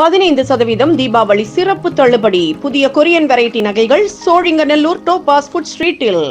பதினைந்து சதவீதம் தீபாவளி சிறப்பு தள்ளுபடி. புதிய கொரியன் வெரைட்டி நகைகள் சோழிங்கநல்லூர் டோபாஸ் ஃபுட் ஸ்ட்ரீட்டில்.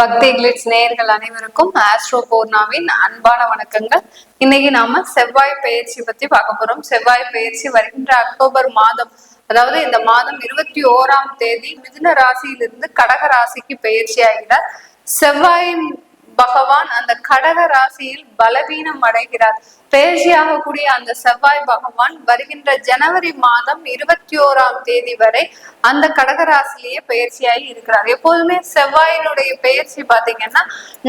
பக்தி கிளிட்ஸ் நேயர்கள் அனைவருக்கும் ஆஸ்ட்ரோ பூர்ணாவின் அன்பான வணக்கங்கள். இன்னைக்கு நாம செவ்வாய் பயிற்சி பத்தி பார்க்க போறோம். செவ்வாய் பயிற்சி வருகின்ற அக்டோபர் மாதம் அதாவது இந்த மாதம் இருபத்தி ஓராம் தேதி மிதுன ராசியிலிருந்து கடக ராசிக்கு பயிற்சி ஆகிறார் செவ்வாயின் பகவான் அந்த கடக ராசியில் பலவீனம் அடைகிறார். பேசியாகக்கூடிய அந்த செவ்வாய் பகவான் வருகின்ற ஜனவரி மாதம் இருபத்தி ஓராம் தேதி வரை அந்த கடகராசிலேயே பயிற்சியாகி இருக்கிறார். எப்போதுமே செவ்வாயினுடைய பயிற்சி பாத்தீங்கன்னா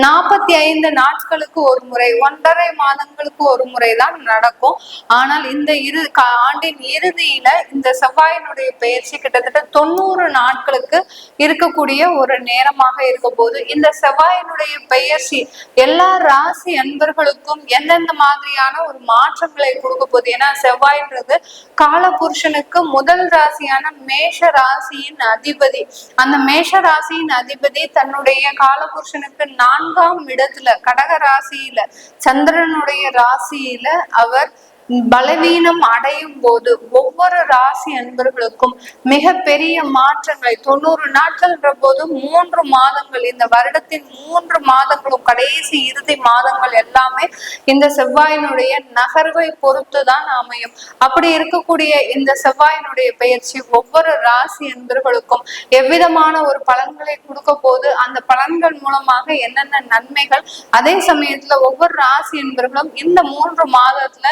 நாற்பத்தி ஐந்து நாட்களுக்கு ஒரு முறை ஒன்றரை மாதங்களுக்கு ஒரு முறை தான் நடக்கும். ஆனால் இந்த இரு ஆண்டின் இறுதியில இந்த செவ்வாயினுடைய பயிற்சி கிட்டத்தட்ட தொண்ணூறு நாட்களுக்கு இருக்கக்கூடிய ஒரு நேரமாக இருக்க போது இந்த செவ்வாயினுடைய பயிற்சி எல்லா ராசி அன்பர்களுக்கும் எந்தெந்த மாதிரியான ஒரு மாற்றங்களை கொடுக்க போகுது. ஏன்னா செவ்வாய்ன்றது காலபுருஷனுக்கு முதல் ராசியான மேஷ ராசியின் அதிபதி. அந்த மேஷ ராசியின் அதிபதி தன்னுடைய காலபுருஷனுக்கு நான்காம் இடத்துல கடக ராசியில சந்திரனுடைய ராசியில அவர் பலவீனம் அடையும் போது ஒவ்வொரு ராசி அன்பர்களுக்கும் மிக பெரிய மாற்றங்களை. தொண்ணூறு நாட்கள்ன்ற போது மூன்று மாதங்கள் இந்த வருடத்தின் மூன்று மாதங்களும் கடைசி இறுதி மாதங்கள் எல்லாமே இந்த செவ்வாயினுடைய நகர்வை பொறுத்து தான் அமையும். அப்படி இருக்கக்கூடிய இந்த செவ்வாயினுடைய பயிற்சி ஒவ்வொரு ராசி அன்பர்களுக்கும் எவ்விதமான ஒரு பலன்களை கொடுக்க போது அந்த பலன்கள் மூலமாக என்னென்ன நன்மைகள் அதே சமயத்துல ஒவ்வொரு ராசி அன்பர்களும் இந்த மூன்று மாதத்துல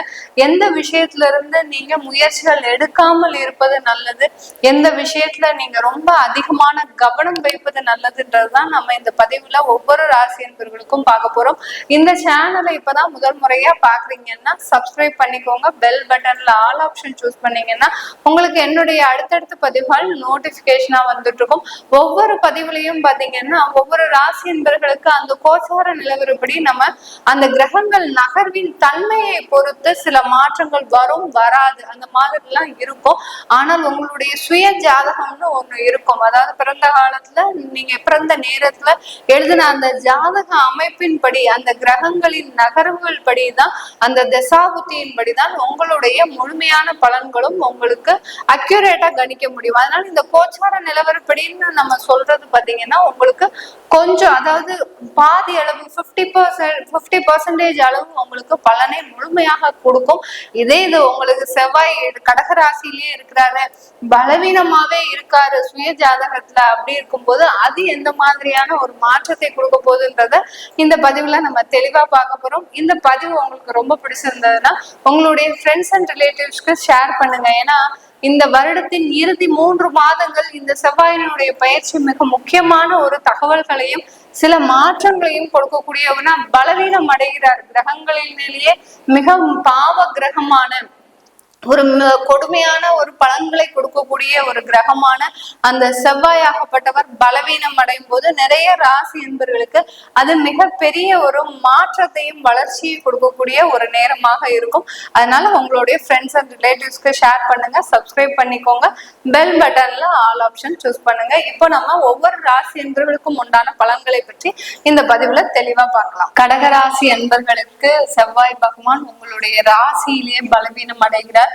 எந்த விஷயத்துல இருந்து நீங்க முயற்சிகள் எடுக்காமல் இருப்பது நல்லது? எந்த விஷயத்துல நீங்க ரொம்ப அதிகமான கவனம் வைப்பது நல்லதுன்றதுதான் நம்ம இந்த பதிவுல ஒவ்வொரு ராசி என்பவர்களுக்கும் பார்க்க போறோம். இந்த சேனலை இப்பதான் முதல் முறையா பாக்குறீங்கன்னா சப்ஸ்கிரைப் பண்ணிக்கோங்க. பெல் பட்டன்ல ஆல் ஆப்ஷன் சூஸ் பண்ணீங்கன்னா உங்களுக்கு என்னுடைய அடுத்தடுத்த பதிவுகள் நோட்டிபிகேஷனா வந்துட்டு இருக்கும் ஒவ்வொரு பதிவுலையும் பாத்தீங்கன்னா ஒவ்வொரு ராசி என்பர்களுக்கு அந்த கோச்சார நிலவரப்படி நம்ம அந்த கிரகங்கள் நகர்வின் தன்மையை பொறுத்து சில மாற்றங்கள் வரும் வராது. அந்த மாதிரிலாம் இருக்கும். ஆனால் உங்களுடைய சுய ஜாதகம்னு ஒண்ணு இருக்கும். அதாவது பிறந்த காலத்துல நீங்க பிறந்த நேரத்துல எழுதின அந்த ஜாதக அமைப்பின்படி அந்த கிரகங்களின் நகர்வுகள் படிதான் அந்த தசாபுத்தியின் படிதான் உங்களுடைய முழுமையான பலன்களும் உங்களுக்கு அக்யூரேட்டா கணிக்க முடியும். அதனால இந்த கோச்சார நிலவரப்படின்னு நம்ம சொல்றது பாத்தீங்கன்னா உங்களுக்கு கொஞ்சம் அதாவது பாதி அளவு ஃபிஃப்டி பர்சன்ட் ஃபிஃப்டி பர்சன்டேஜ் அளவு உங்களுக்கு பலனை முழுமையாக கொடுக்கும். இதே இது உங்களுக்கு செவ்வாய் கடகராசிலேயே இருக்கிறாரு. பலவீனமாவே இருக்காரு சுய ஜாதகத்துல அப்படி இருக்கும்போது அது எந்த மாதிரியான ஒரு மாற்றத்தை கொடுக்க போகுதுன்றத இந்த பதிவுல நம்ம தெளிவா பார்க்க போறோம். இந்த பதிவு உங்களுக்கு ரொம்ப பிடிச்சிருந்ததுன்னா உங்களுடைய ஃப்ரெண்ட்ஸ் அண்ட் ரிலேட்டிவ்ஸ்க்கு ஷேர் பண்ணுங்க. ஏன்னா இந்த வருடத்தின் இறுதி மூன்று மாதங்கள் இந்த செவ்வாயினுடைய பயிற்சி மிக முக்கியமான ஒரு தகவல்களையும் சில மாற்றங்களையும் கொடுக்கக்கூடியவனா பலவீனம் அடைகிறார் கிரகங்களிலேயே மிக பாவ கிரகமான ஒரு கொடுமையான ஒரு பலன்களை கொடுக்கக்கூடிய ஒரு கிரகமான அந்த செவ்வாயாகப்பட்டவர் பலவீனம் அடையும் போது நிறைய ராசி என்பவர்களுக்கு அது மிகப்பெரிய ஒரு மாற்றத்தையும் வளர்ச்சியை கொடுக்கக்கூடிய ஒரு நேரமாக இருக்கும். அதனால உங்களுடைய ஃப்ரெண்ட்ஸ் அண்ட் ரிலேட்டிவ்ஸ்க்கு ஷேர் பண்ணுங்க சப்ஸ்கிரைப் பண்ணிக்கோங்க. பெல் பட்டன்ல ஆல் ஆப்ஷன் சூஸ் பண்ணுங்க. இப்போ நம்ம ஒவ்வொரு ராசி என்பவர்களுக்கும் உண்டான பலன்களை பற்றி இந்த பதிவுல தெளிவா பார்க்கலாம். கடகராசி என்பர்களுக்கு செவ்வாய் பகவான் உங்களுடைய ராசியிலேயே பலவீனம் அடைகிறார்.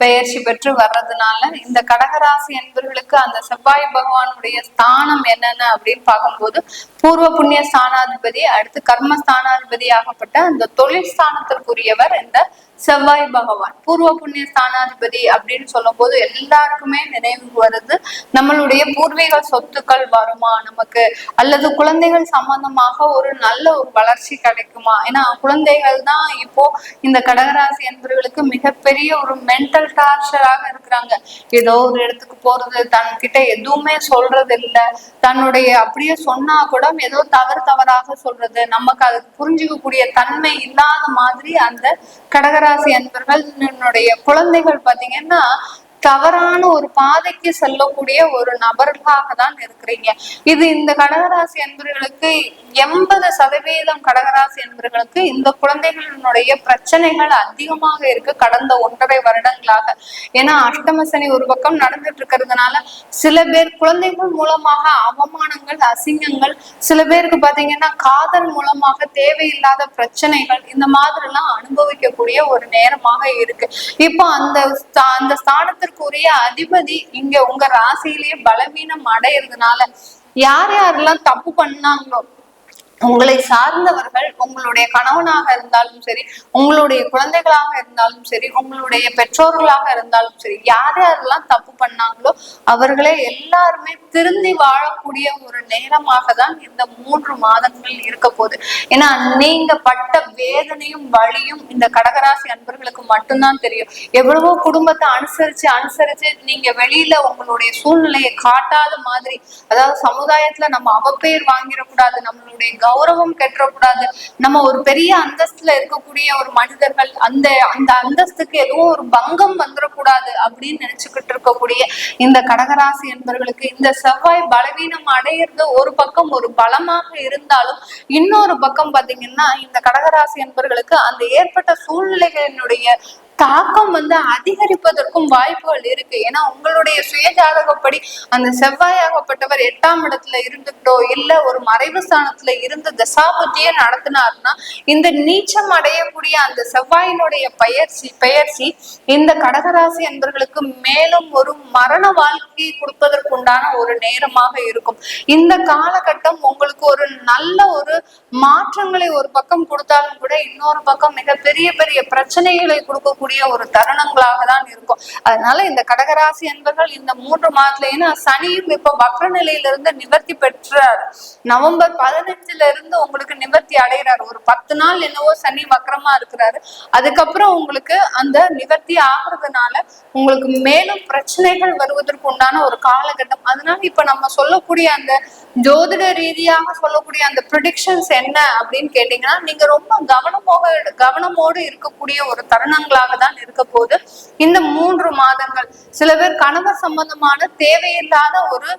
பெயர்ச்சி பெற்று வர்றதுனால இந்த கடகராசி என்பர்களுக்கு அந்த செவ்வாய் பகவானுடைய ஸ்தானம் என்னென்ன அப்படின்னு பார்க்கும்போது பூர்வ புண்ணிய ஸ்தானாதிபதி அடுத்து கர்ம ஸ்தானாதிபதி ஆகப்பட்ட அந்த தொழில் ஸ்தானத்திற்குரியவர் இந்த செவ்வாய் பகவான். பூர்வ புண்ணிய ஸ்தானாதிபதி அப்படின்னு சொல்லும் போது எல்லாருக்குமே நினைவுக்கு வருது. நம்மளுடைய பூர்வீக சொத்துக்கள் வருமா நமக்கு? அல்லது குழந்தைகள் சம்பந்தமாக ஒரு நல்ல ஒரு வளர்ச்சி கிடைக்குமா? ஏன்னா குழந்தைகள் தான் இப்போ இந்த கடகராசி என்பவர்களுக்கு மிகப்பெரிய ஒரு மென்டல் டார்ச்சராக இருக்கிறாங்க. ஏதோ ஒரு இடத்துக்கு போறது தன்கிட்ட எதுவுமே சொல்றது இல்ல. தன்னுடைய அப்படியே சொன்னா கூட ஏதோ தவறு தவறாக சொல்றது. நமக்கு அது புரிஞ்சுக்கக்கூடிய தன்மை இல்லாத மாதிரி அந்த கடகராசி அன்பர்கள் என்னுடைய குழந்தைகள் பாத்தீங்கன்னா தவறான ஒரு பாதைக்கு செல்லக்கூடிய ஒரு நபர்களாக தான் இருக்கிறீங்க. இது இந்த கடகராசி என்பவர்களுக்கு எண்பது சதவீதம் கடகராசி என்பவர்களுக்கு இந்த குழந்தைகளினுடைய பிரச்சனைகள் அதிகமாக இருக்கு கடந்த ஒன்றரை வருடங்களாக. ஏன்னா அஷ்டம சனி ஒரு பக்கம் நடந்துட்டு இருக்கிறதுனால சில பேர் குழந்தைகள் மூலமாக அவமானங்கள் அசிங்கங்கள் சில பேருக்கு பாத்தீங்கன்னா காதல் மூலமாக தேவையில்லாத பிரச்சனைகள் இந்த மாதிரி எல்லாம் அனுபவிக்கக்கூடிய ஒரு நேரமாக இருக்கு. இப்போ அந்த அந்த ஸ்தானத்துக்கு ஸ்தானத்திற்குரிய அதிபதி இங்க உங்க ராசியிலேயே பலவீனம் அடையிறதுனால யார் யாரெல்லாம் தப்பு பண்ணாங்களோ உங்களை சார்ந்தவர்கள் உங்களுடைய கணவனாக இருந்தாலும் சரி உங்களுடைய குழந்தைகளாக இருந்தாலும் சரி உங்களுடைய பெற்றோர்களாக இருந்தாலும் சரி யார் யாரெல்லாம் தப்பு பண்ணாங்களோ அவர்களே எல்லாருமே திருந்தி வாழக்கூடிய ஒரு நேரமாக தான் இந்த மூன்று மாதங்கள் இருக்க போகுது. ஏன்னா நீங்க பட்ட வேதனையும் வழியும் இந்த கடகராசி அன்பர்களுக்கு மட்டும்தான் தெரியும். எவ்வளவோ குடும்பத்தை அனுசரிச்சு அனுசரிச்சு நீங்க வெளியில உங்களுடைய சூழ்நிலையை காட்டாத மாதிரி அதாவது சமுதாயத்துல நம்ம அவப்பெயர் வாங்கிடக்கூடாது நம்மளுடைய கௌரவம் கெட்டக்கூடாது. நம்ம ஒரு பெரிய அந்தஸ்துல இருக்கக்கூடிய ஒரு மனிதர்கள் அந்த அந்த அந்தஸ்துக்கு எதுவும் ஒரு பங்கம் வந்துடக்கூடாது அப்படின்னு நினைச்சுக்கிட்டு இருக்கக்கூடிய இந்த கடகராசி என்பவர்களுக்கு இந்த செவ்வாய் பலவீனம் அடையிறது ஒரு பக்கம் ஒரு பலமாக இருந்தாலும் இன்னொரு பக்கம் பாத்தீங்கன்னா இந்த கடகராசி என்பவர்களுக்கு அந்த ஏற்பட்ட சூழ்நிலைகளினுடைய தாக்கம் வந்து அதிகரிப்பதற்கும் வாய்ப்புகள் இருக்கு. ஏன்னா உங்களுடைய சுயஜாதகப்படி அந்த செவ்வாயாகப்பட்டவர் எட்டாம் இடத்துல இருந்துட்டோ இல்ல ஒரு மறைவு ஸ்தானத்துல இருந்து தசாபுத்தியே நடத்தினார்னா இந்த நீச்சம் அடையக்கூடிய அந்த செவ்வாயினுடைய பயிற்சி பெயர்ச்சி இந்த கடகராசி என்பவர்களுக்கு மேலும் ஒரு மரண வாழ்க்கை கொடுப்பதற்குண்டான ஒரு நேரமாக இருக்கும். இந்த காலகட்டம் உங்களுக்கு ஒரு நல்ல ஒரு மாற்றங்களை ஒரு பக்கம் கொடுத்தாலும் கூட இன்னொரு பக்கம் மிக பெரிய பெரிய பிரச்சனைகளை கொடுக்கக்கூடிய ஒரு தருணங்களாக தான் இருக்கும். அதனால இந்த கடகராசி என்பர்கள் இந்த மூன்று மாதத்துல ஏன்னா சனியும் இப்ப வக்ர நிலையிலிருந்து நிவர்த்தி பெற்றார். நவம்பர் பதினஞ்சுல இருந்து உங்களுக்கு நிவர்த்தி அடைகிறார். ஒரு பத்து நாள் என்னவோ சனி வக்ரமா இருக்கிறாரு. அதுக்கப்புறம் உங்களுக்கு அந்த நிவர்த்தி ஆகுறதுனால உங்களுக்கு மேலும் பிரச்சனைகள் வருவதற்கு உண்டான மாதிரியான ஒரு காலகட்டம். அதனால இப்ப நம்ம சொல்லக்கூடிய அந்த ஜோதிட ரீதியாக சொல்லக்கூடிய அந்த ப்ரிடிக்ஷன்ஸ் என்ன அப்படின்னு கேட்டீங்கன்னா நீங்க ரொம்ப கவனமாக கவனமோடு இருக்கக்கூடிய ஒரு தருணங்களாக தான் இருக்க போது இந்த மூன்று மாதங்கள் சில பேர் கணவர் சம்பந்தமான தேவையில்லாத ஒரு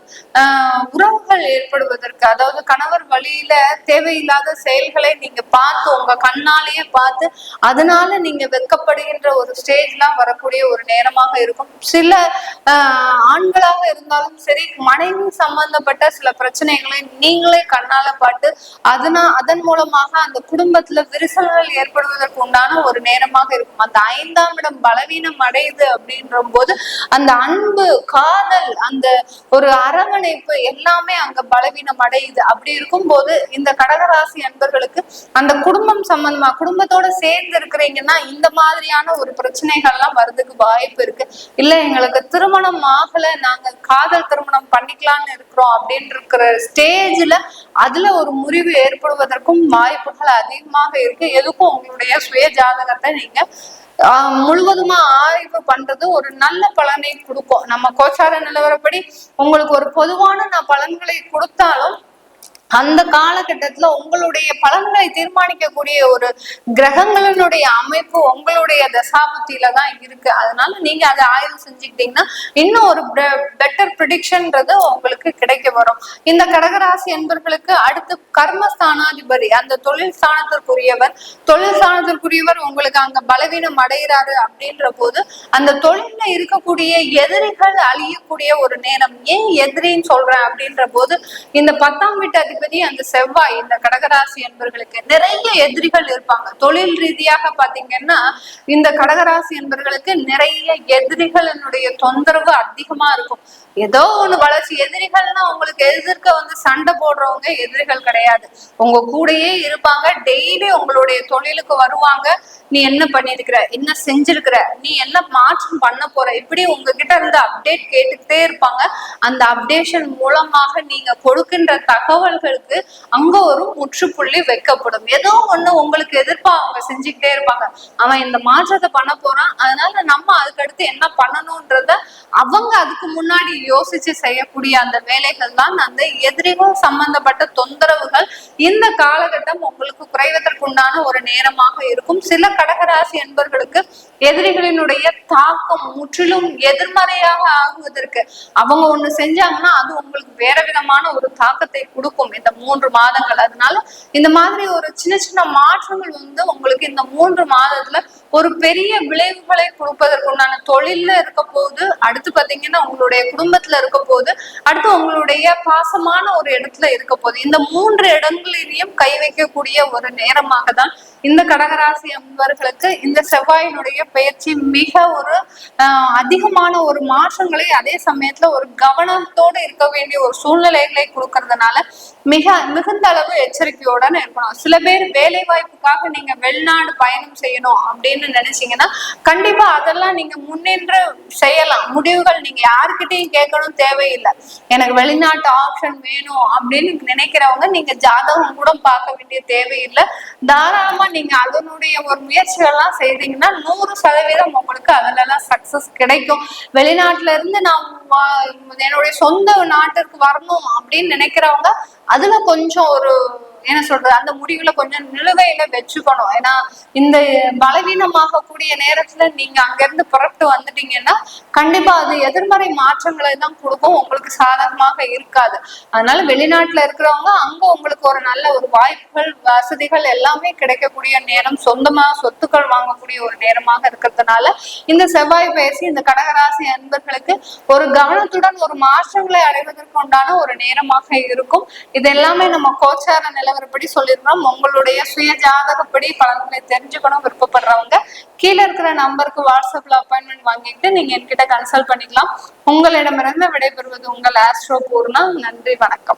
ஆஹ், உறவுகள் ஏற்படுவதற்கு அதாவது கணவர் வழியில தேவையில்லாத செயல்களை நீங்க பார்த்து உங்க கண்ணாலேயே பார்த்து அதனால நீங்க வெக்கப்படுகின்ற ஒரு ஸ்டேஜ்லாம் வரக்கூடிய ஒரு நேரமாக இருக்கும். சில ஆண்களா ஆண்களாக இருந்தாலும் சரி மனைவி சம்பந்தப்பட்ட சில பிரச்சனைகளை நீங்களே கண்ணால பாட்டு அதனா அதன் மூலமாக அந்த குடும்பத்துல விரிசல்கள் ஏற்படுவதற்கு உண்டான ஒரு நேரமாக இருக்கும். அந்த ஐந்தாம் இடம் பலவீனம் அடையுது அப்படின்ற போது அந்த அன்பு காதல் அந்த ஒரு அரவணைப்பு எல்லாமே அங்க பலவீனம் அடையுது. அப்படி இருக்கும் போது இந்த கடகராசி அன்பர்களுக்கு அந்த குடும்பம் சம்பந்தமா குடும்பத்தோட சேர்ந்து இருக்கிறீங்கன்னா இந்த மாதிரியான ஒரு பிரச்சனைகள்லாம் வர்றதுக்கு வாய்ப்பு இருக்கு. இல்ல எங்களுக்கு திருமணம் ஆகல நாங்க காதல் திருமணம் பண்ணிக்கலாம்னு இருக்கிறோம் அப்படின்னு இருக்கிற ஸ்டேஜ்ல அதுல ஒரு முறிவு ஏற்படுவதற்கும் வாய்ப்புகள் அதிகமாக இருக்கு. எதுக்கும் உங்களுடைய சுய ஜாதகத்தை நீங்க ஆஹ் முழுவதுமா ஆய்வு பண்றது ஒரு நல்ல பலனை கொடுக்கும். நம்ம கோச்சார நிலவரப்படி உங்களுக்கு ஒரு பொதுவான நான் பலன்களை கொடுத்தாலும் அந்த காலகட்டத்துல உங்களுடைய பலன்களை தீர்மானிக்கக்கூடிய ஒரு கிரகங்களினுடைய அமைப்பு உங்களுடைய தசாபுத்தியில தான் இருக்கு. அதனால நீங்க அதை ஆய்வு செஞ்சுக்கிட்டீங்கன்னா இன்னும் ஒரு பெட்டர் ப்ரிடிக்ஷன்ன்றது உங்களுக்கு கிடைக்க வரும். இந்த கடகராசி என்பர்களுக்கு அடுத்து கர்மஸ்தானாதிபதி அந்த தொழில் ஸ்தானத்திற்குரியவர் தொழில் ஸ்தானத்திற்குரியவர் உங்களுக்கு அங்க பலவீனம் அடைகிறாரு அப்படின்ற போது அந்த தொழில இருக்கக்கூடிய எதிரிகள் அழியக்கூடிய ஒரு நேரம். ஏன் எதிரின்னு சொல்றேன் அப்படின்ற போது இந்த பத்தாம் வீட்டு அதிபதி அந்த செவ்வாய் இந்த கடகராசி என்பர்களுக்கு நிறைய எதிரிகள் இருப்பாங்க. தொழில் ரீதியாக பாத்தீங்கன்னா இந்த கடகராசி என்பர்களுக்கு நிறைய எதிரிகளினுடைய தொந்தரவு அதிகமா இருக்கும். ஏதோ ஒண்ணு வளர்ச்சி எதிரிகள்னா உங்களுக்கு எதிர்க்க வந்து சண்டை போடுறவங்க எதிரிகள் கிடையாது. உங்க கூடயே இருப்பாங்க டெய்லி உங்களுடைய தொழிலுக்கு வருவாங்க. நீ என்ன பண்ணிருக்கிற? என்ன செஞ்சிருக்கிற? நீ என்ன மாற்றம் பண்ண போற? இப்படி உங்ககிட்ட இருந்து அப்டேட் கேட்டுக்கிட்டே இருப்பாங்க. அந்த அப்டேஷன் மூலமாக நீங்க கொடுக்கின்ற தகவல்கள் உங்களுக்கு அங்க ஒரு முற்றுப்புள்ளி வைக்கப்படும். ஏதோ ஒண்ணு உங்களுக்கு எதிர்ப்பா அவங்க செஞ்சுக்கிட்டே இருப்பாங்க. அவன் இந்த மாற்றத்தை பண்ண போறான். அதனால நம்ம அதுக்கடுத்து என்ன பண்ணணும்ன்றத அவங்க அதுக்கு முன்னாடி யோசிச்சு செய்யக்கூடிய அந்த வேலைகள் தான் அந்த எதிரிகள் சம்பந்தப்பட்ட தொந்தரவுகள் இந்த காலகட்டம் உங்களுக்கு குறைவதற்குண்டான ஒரு நேரமாக இருக்கும். சில கடகராசி என்பவர்களுக்கு எதிரிகளினுடைய தாக்கம் முற்றிலும் எதிர்மறையாக ஆகுவதற்கு. அவங்க ஒண்ணு செஞ்சாங்கன்னா அது உங்களுக்கு வேற விதமான ஒரு தாக்கத்தை கொடுக்கும். இந்த மூன்று மாதங்கள். அதனால இந்த மாதிரி ஒரு சின்ன சின்ன மாற்றங்கள் வந்து உங்களுக்கு இந்த மூன்று மாதத்துல ஒரு பெரிய விளைவுகளை கொடுப்பதற்குண்டான தொழில்ல இருக்க போது அடுத்து பாத்தீங்கன்னா உங்களுடைய குடும்பத்துல இருக்க போது அடுத்து உங்களுடைய பாசமான ஒரு இடத்துல இருக்க போது இந்த மூன்று இடங்களிலையும் கை வைக்கக்கூடிய ஒரு நேரமாக தான் இந்த கடகராசி அன்பர்களுக்கு இந்த செவ்வாயினுடைய பயிற்சி மிக ஒரு ஆஹ், அதிகமான ஒரு மாற்றங்களை அதே சமயத்துல ஒரு கவனத்தோடு இருக்க வேண்டிய ஒரு சூழ்நிலைகளை கொடுக்கறதுனால மிக மிகுந்த அளவு எச்சரிக்கையோட இருக்கணும். சில பேர் வேலை வாய்ப்புக்காக நீங்க வெளிநாடு பயணம் செய்யணும் அப்படின்னு நினைச்சீங்கன்னா கண்டிப்பா அதெல்லாம் நீங்க முன்னின்று செய்யலாம். முடிவுகள் நீங்க யாருக்கிட்டையும் கேட்கணும் தேவையில்லை. எனக்கு வெளிநாட்டு ஆப்ஷன் வேணும் அப்படின்னு நினைக்கிறவங்க நீங்க ஜாதகம் கூட பார்க்க வேண்டிய தேவையில்லை. தாராளமா நீங்க அதனுடைய ஒரு முயற்சிகள்லாம் செய்தீங்கன்னா நூறு சதவீதம் உங்களுக்கு அதுல எல்லாம் சக்சஸ் கிடைக்கும். வெளிநாட்டுல இருந்து நான் என்னுடைய சொந்த நாட்டிற்கு வரணும் அப்படின்னு நினைக்கிறவங்க அதுல கொஞ்சம் ஒரு என்ன சொல்றது அந்த முடிவுல கொஞ்சம் நிலுவையில வச்சுக்கணும். ஏன்னா இந்த பலவீனமாக கூடிய நேரத்துல நீங்க அங்க இருந்து புறப்பட்டு வந்துட்டீங்கன்னா கண்டிப்பா அது எதிர்மறை மாற்றங்களை தான் கொடுக்கும். உங்களுக்கு சாதகமாக இருக்காது. அதனால வெளிநாட்டுல இருக்கிறவங்க அங்க உங்களுக்கு ஒரு நல்ல ஒரு வாய்ப்புகள் வசதிகள் எல்லாமே கிடைக்கக்கூடிய நேரம் சொந்தமா சொத்துக்கள் வாங்கக்கூடிய ஒரு நேரமாக இருக்கிறதுனால இந்த செவ்வாய் பயிற்சி இந்த கடகராசி அன்பர்களுக்கு ஒரு கவனத்துடன் ஒரு மாற்றங்களை அடைவதற்கு உண்டான ஒரு நேரமாக இருக்கும். இது எல்லாமே நம்ம கோச்சார நிலை நிலவரப்படி சொல்லியிருந்தோம். உங்களுடைய சுய ஜாதகப்படி பலன்களை தெரிஞ்சுக்கணும் விருப்பப்படுறவங்க கீழே இருக்கிற நம்பருக்கு வாட்ஸ்அப்ல அப்பாயின்மெண்ட் வாங்கிட்டு நீங்க என்கிட்ட கன்சல்ட் பண்ணிக்கலாம். உங்களிடமிருந்து விடைபெறுவது உங்கள் ஆஸ்ட்ரோ பூர்ணா. நன்றி வணக்கம்.